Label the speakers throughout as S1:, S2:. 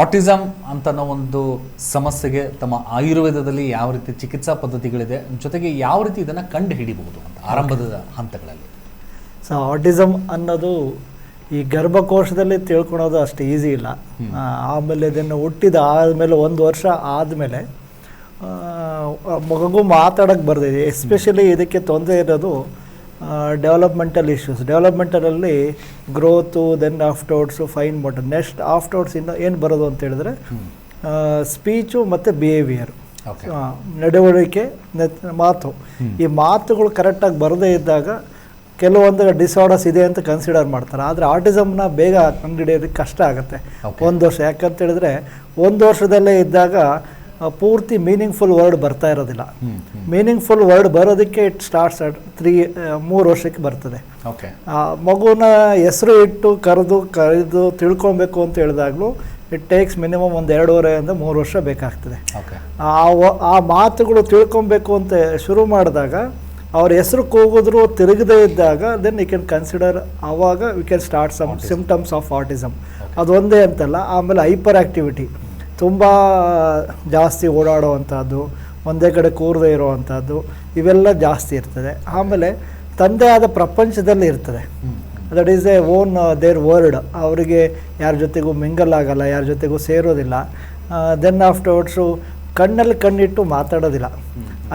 S1: Autism ಅಂತ ಒಂದು ಸಮಸ್ಯೆಗೆ ತಮ್ಮ ಆಯುರ್ವೇದದಲ್ಲಿ ಯಾವ ರೀತಿ ಚಿಕಿತ್ಸಾ ಪದ್ಧತಿಗಳಿದೆ ಜೊತೆಗೆ ಯಾವ ರೀತಿ ಇದನ್ನು ಕಂಡು ಹಿಡಿಬಹುದು ಅಂತ ಆರಂಭದ ಹಂತಗಳಲ್ಲಿ.
S2: ಸೊ ಆಟಿಸಮ್ ಅನ್ನೋದು ಈ ಗರ್ಭಕೋಶದಲ್ಲಿ ತಿಳ್ಕೊಳೋದು ಅಷ್ಟು ಈಸಿ ಇಲ್ಲ. ಆಮೇಲೆ ಇದನ್ನು ಹುಟ್ಟಿದ ಆದಮೇಲೆ ಒಂದು ವರ್ಷ ಆದಮೇಲೆ ಮಗು ಮಾತಾಡೋಕ್ಕೆ ಬರ್ದಿದೆ. ಎಸ್ಪೆಷಲಿ ಇದಕ್ಕೆ ತೊಂದರೆ ಇರೋದು developmental issues ಡೆವಲಪ್ಮೆಂಟಲಲ್ಲಿ growth then afterwards fine motor next afterwards ಇಂದ ಏನು ಬರೋದು ಅಂತ ಹೇಳಿದ್ರೆ ಸ್ಪೀಚು ಮತ್ತು ಬಿಹೇವಿಯರ್ ನಡವಳಿಕೆ ಮಾತು. ಈ ಮಾತುಗಳು ಕರೆಕ್ಟಾಗಿ ಬರದೇ ಇದ್ದಾಗ ಕೆಲವೊಂದು ಡಿಸಾರ್ಡರ್ಸ್ ಇದೆ ಅಂತ ಕನ್ಸಿಡರ್ ಮಾಡ್ತಾರೆ. ಆದರೆ ಆಟಿಸಮ್ನ ಬೇಗ ಕಂಡುಹಿಡಿಯೋದಕ್ಕೆ ಕಷ್ಟ ಆಗುತ್ತೆ. ಒಂದು ವರ್ಷ. ಯಾಕಂತ ಹೇಳಿದ್ರೆ ಒಂದು ವರ್ಷದಲ್ಲೇ ಇದ್ದಾಗ ಪೂರ್ತಿ ಮೀನಿಂಗ್ಫುಲ್ ವರ್ಡ್ ಬರ್ತಾ ಇರೋದಿಲ್ಲ. ಮೀನಿಂಗ್ಫುಲ್ ವರ್ಡ್ ಬರೋದಕ್ಕೆ ಇಟ್ ಸ್ಟಾರ್ಟ್ಸ್ ಅಟ್ ತ್ರೀ ಮೂರು ವರ್ಷಕ್ಕೆ ಬರ್ತದೆ. ಮಗುನ ಹೆಸರು ಇಟ್ಟು ಕರೆದು ಕರೆದು ತಿಳ್ಕೊಬೇಕು ಅಂತ ಹೇಳಿದಾಗಲೂ ಇಟ್ ಟೇಕ್ಸ್ ಮಿನಿಮಮ್ ಒಂದು ಎರಡೂವರೆಯಿಂದ ಮೂರು ವರ್ಷ ಬೇಕಾಗ್ತದೆ. ಆ ಮಾತುಗಳು ತಿಳ್ಕೊಬೇಕು ಅಂತ ಶುರು ಮಾಡಿದಾಗ ಅವ್ರ ಹೆಸರು ಕೂಗಿದ್ರು ತಿರುಗದೇ ಇದ್ದಾಗ ದೆನ್ ಯು ಕ್ಯಾನ್ ಕನ್ಸಿಡರ್ ಆವಾಗ we can start some symptoms of autism ಅದೊಂದೇ ಅಂತಲ್ಲ ಆಮೇಲೆ ಹೈಪರ್ ಆ್ಯಕ್ಟಿವಿಟಿ ತುಂಬ ಜಾಸ್ತಿ ಓಡಾಡುವಂಥದ್ದು ಒಂದೇ ಕಡೆ ಕೂರದೇ ಇರುವಂಥದ್ದು ಇವೆಲ್ಲ ಜಾಸ್ತಿ ಇರ್ತದೆ. ಆಮೇಲೆ ತಂದೆ ಆದ ಪ್ರಪಂಚದಲ್ಲಿ ಇರ್ತದೆ. That is a own their word ಅವರಿಗೆ ಯಾರ ಜೊತೆಗೂ ಮಿಂಗಲ್ ಆಗಲ್ಲ ಯಾರ ಜೊತೆಗೂ ಸೇರೋದಿಲ್ಲ. ದೆನ್ ಆಫ್ಟರ್ವರ್ಡ್ಸು ಕಣ್ಣಲ್ಲಿ ಕಣ್ಣಿಟ್ಟು ಮಾತಾಡೋದಿಲ್ಲ.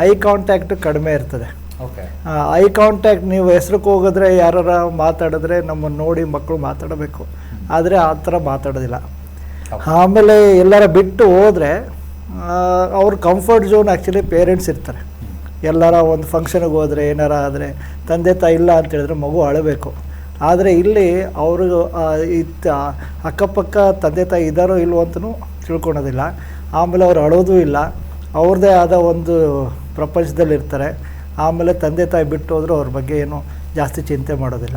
S2: ಐ ಕಾಂಟ್ಯಾಕ್ಟ್ ಕಡಿಮೆ ಇರ್ತದೆ.
S1: ಓಕೆ
S2: ಐ ಕಾಂಟ್ಯಾಕ್ಟ್ ನೀವು ಹೆಸ್ರಕ್ಕೆ ಹೋಗಿದ್ರೆ ಯಾರ ಮಾತಾಡಿದ್ರೆ ನಮ್ಮನ್ನು ನೋಡಿ ಮಕ್ಕಳು ಮಾತಾಡಬೇಕು. ಆದರೆ ಆ ಥರ ಮಾತಾಡೋದಿಲ್ಲ. ಆಮೇಲೆ ಎಲ್ಲರ ಬಿಟ್ಟು ಹೋದರೆ ಅವ್ರ ಕಂಫರ್ಟ್ ಝೋನ್ ಆ್ಯಕ್ಚುಲಿ ಪೇರೆಂಟ್ಸ್ ಇರ್ತಾರೆ. ಎಲ್ಲರ ಒಂದು ಫಂಕ್ಷನ್ಗೆ ಹೋದರೆ, ಏನಾರ ಆದರೆ, ತಂದೆ ತಾಯಿ ಇಲ್ಲ ಅಂತ ಹೇಳಿದ್ರೆ ಮಗು ಅಳಬೇಕು. ಆದರೆ ಇಲ್ಲಿ ಅವರು ಇತ್ತ, ಅಕ್ಕಪಕ್ಕ ತಂದೆ ತಾಯಿ ಇದ್ದಾರೋ ಇಲ್ವೋ ಅಂತಲೂ ತಿಳ್ಕೊಳೋದಿಲ್ಲ. ಆಮೇಲೆ ಅವ್ರು ಅಳೋದು ಇಲ್ಲ. ಅವ್ರದ್ದೇ ಆದ ಒಂದು ಪ್ರಪಂಚದಲ್ಲಿರ್ತಾರೆ. ಆಮೇಲೆ ತಂದೆ ತಾಯಿ ಬಿಟ್ಟು ಹೋದರೂ ಅವ್ರ ಬಗ್ಗೆ ಏನು ಜಾಸ್ತಿ ಚಿಂತೆ ಮಾಡೋದಿಲ್ಲ.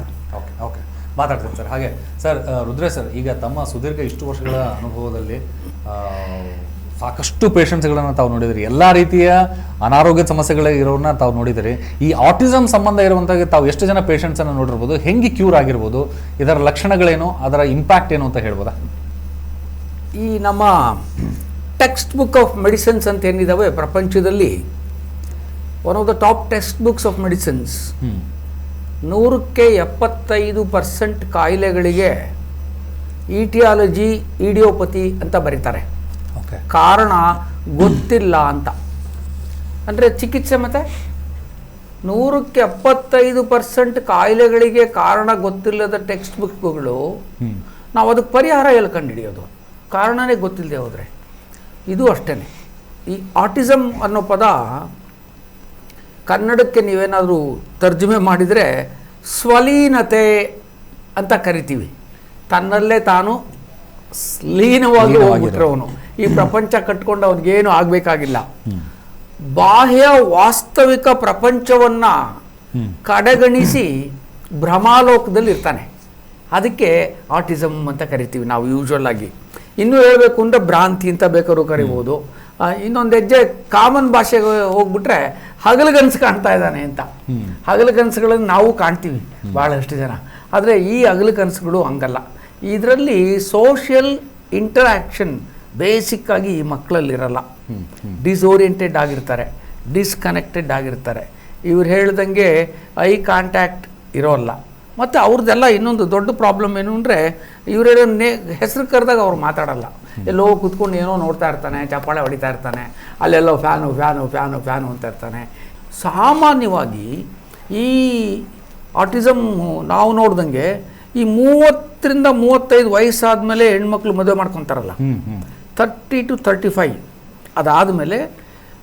S1: ಮಾತಾಡ್ತೀನಿ ಸರ್. ಹಾಗೆ ಸರ್ ರುದ್ರೇ ಸರ್ ಈಗ ತಮ್ಮ ಸುದೀರ್ಘ ಇಷ್ಟು ವರ್ಷಗಳ ಅನುಭವದಲ್ಲಿ ಸಾಕಷ್ಟು ಪೇಷಂಟ್ಸ್ಗಳನ್ನು ತಾವು ನೋಡಿದಿರಿ. ಎಲ್ಲ ರೀತಿಯ ಅನಾರೋಗ್ಯ ಸಮಸ್ಯೆಗಳ ಇರೋರನ್ನ ತಾವು ನೋಡಿದಿರಿ. ಈ ಆಟಿಸಮ್ ಸಂಬಂಧ ಇರುವಂಥ ತಾವು ಎಷ್ಟು ಜನ ಪೇಷಂಟ್ಸನ್ನು ನೋಡಿರ್ಬೋದು ಹೆಂಗೆ ಕ್ಯೂರ್ ಆಗಿರ್ಬೋದು ಇದರ ಲಕ್ಷಣಗಳೇನು ಅದರ ಇಂಪ್ಯಾಕ್ಟ್ ಏನು ಅಂತ ಹೇಳ್ಬೋದಾ?
S3: ಈ ನಮ್ಮ ಟೆಕ್ಸ್ಟ್ ಬುಕ್ ಆಫ್ ಮೆಡಿಸಿನ್ಸ್ ಅಂತ ಏನಿದಾವೆ ಪ್ರಪಂಚದಲ್ಲಿ one of the top text books of medicines
S1: ಹ್ಞೂ
S3: ನೂರಕ್ಕೆ ಎಪ್ಪತ್ತೈದು ಪರ್ಸೆಂಟ್ ಕಾಯಿಲೆಗಳಿಗೆ ಈಟಿಯಾಲಜಿ ಇಡಿಯೋಪತಿ ಅಂತ ಬರೀತಾರೆ.
S1: ಓಕೆ.
S3: ಕಾರಣ ಗೊತ್ತಿಲ್ಲ ಅಂತ. ಅಂದರೆ ಚಿಕಿತ್ಸೆ ಮತ್ತೆ? ನೂರಕ್ಕೆ ಎಪ್ಪತ್ತೈದು ಪರ್ಸೆಂಟ್ ಕಾಯಿಲೆಗಳಿಗೆ ಕಾರಣ ಗೊತ್ತಿಲ್ಲದ ಟೆಕ್ಸ್ಟ್ ಬುಕ್ಗಳು ನಾವು ಅದಕ್ಕೆ ಪರಿಹಾರ ಎಲ್ಲಿ ಕಂಡುಹಿಡಿಯೋದು ಕಾರಣನೇ ಗೊತ್ತಿಲ್ಲದೆ ಹೋದರೆ. ಇದು ಅಷ್ಟೇ ಈ ಆಟಿಸಮ್ ಅನ್ನೋ ಪದ ಕನ್ನಡಕ್ಕೆ ನೀವೇನಾದರೂ ತರ್ಜುಮೆ ಮಾಡಿದರೆ ಸ್ವಲೀನತೆ ಅಂತ ಕರಿತೀವಿ. ತನ್ನಲ್ಲೇ ತಾನು ಸ್ಲೀನವಾಗಿ
S1: ಲೀನವಾಗಿರೋ.
S3: ಹೋಗ್ಬಿಟ್ರವನು ಈ ಪ್ರಪಂಚ ಕಟ್ಕೊಂಡು ಅವನಿಗೇನು ಆಗಬೇಕಾಗಿಲ್ಲ. ಬಾಹ್ಯ ವಾಸ್ತವಿಕ ಪ್ರಪಂಚವನ್ನ ಕಡೆಗಣಿಸಿ ಭ್ರಮಾಲೋಕದಲ್ಲಿ ಇರ್ತಾನೆ. ಅದಕ್ಕೆ ಆಟಿಸಮ್ ಅಂತ ಕರಿತೀವಿ ನಾವು ಯೂಶ್ವಲ್ ಆಗಿ. ಇನ್ನೂ ಹೇಳಬೇಕು ಅಂದರೆ ಭ್ರಾಂತಿ ಅಂತ ಬೇಕಾದ್ರೂ ಕರಿಬೋದು. ಇನ್ನೊಂದು ಹೆಜ್ಜೆ ಕಾಮನ್ ಭಾಷೆಗೆ ಹೋಗ್ಬಿಟ್ರೆ ಹಗಲುಗನ್ಸು ಕಾಣ್ತಾ ಇದ್ದಾನೆ ಅಂತ. ಹಗಲುಗನಸುಗಳನ್ನು ನಾವು ಕಾಣ್ತೀವಿ ಭಾಳಷ್ಟು ಜನ. ಆದರೆ ಈ ಹಗಲುಗನಸುಗಳು ಹಂಗಲ್ಲ. ಇದರಲ್ಲಿ ಸೋಷಿಯಲ್ ಇಂಟರಾಕ್ಷನ್ ಬೇಸಿಕ್ ಆಗಿ ಈ ಮಕ್ಕಳಲ್ಲಿರಲ್ಲ ಡಿಸೋರಿಯೆಂಟೆಡ್ ಆಗಿರ್ತಾರೆ ಡಿಸ್ಕನೆಕ್ಟೆಡ್ ಆಗಿರ್ತಾರೆ. ಇವ್ರು ಹೇಳ್ದಂಗೆ ಐ ಕಾಂಟ್ಯಾಕ್ಟ್ ಇರೋಲ್ಲ. ಮತ್ತು ಅವ್ರದ್ದೆಲ್ಲ ಇನ್ನೊಂದು ದೊಡ್ಡ ಪ್ರಾಬ್ಲಮ್ ಏನು ಅಂದರೆ ಇವರೇನೋ ನೇ ಹೆಸರು ಕರೆದಾಗ ಅವ್ರು ಮಾತಾಡಲ್ಲ. ಎಲ್ಲೋ ಕುತ್ಕೊಂಡು ಏನೋ ನೋಡ್ತಾ ಇರ್ತಾನೆ ಚಪ್ಪಾಳೆ ಹೊಡಿತಾ ಇರ್ತಾನೆ ಅಲ್ಲೆಲ್ಲೋ ಫ್ಯಾನು ಫ್ಯಾನು ಫ್ಯಾನು ಫ್ಯಾನು ಅಂತ ಇರ್ತಾನೆ. ಸಾಮಾನ್ಯವಾಗಿ ಈ ಆಟಿಸಮ್ ನಾವು ನೋಡ್ದಂಗೆ ಈ ಮೂವತ್ತರಿಂದ ಮೂವತ್ತೈದು ವಯಸ್ಸಾದಮೇಲೆ ಹೆಣ್ಮಕ್ಳು ಮದುವೆ ಮಾಡ್ಕೊತಾರಲ್ಲ. ತರ್ಟಿ ಟು ತರ್ಟಿ ಫೈವ್ ಅದಾದಮೇಲೆ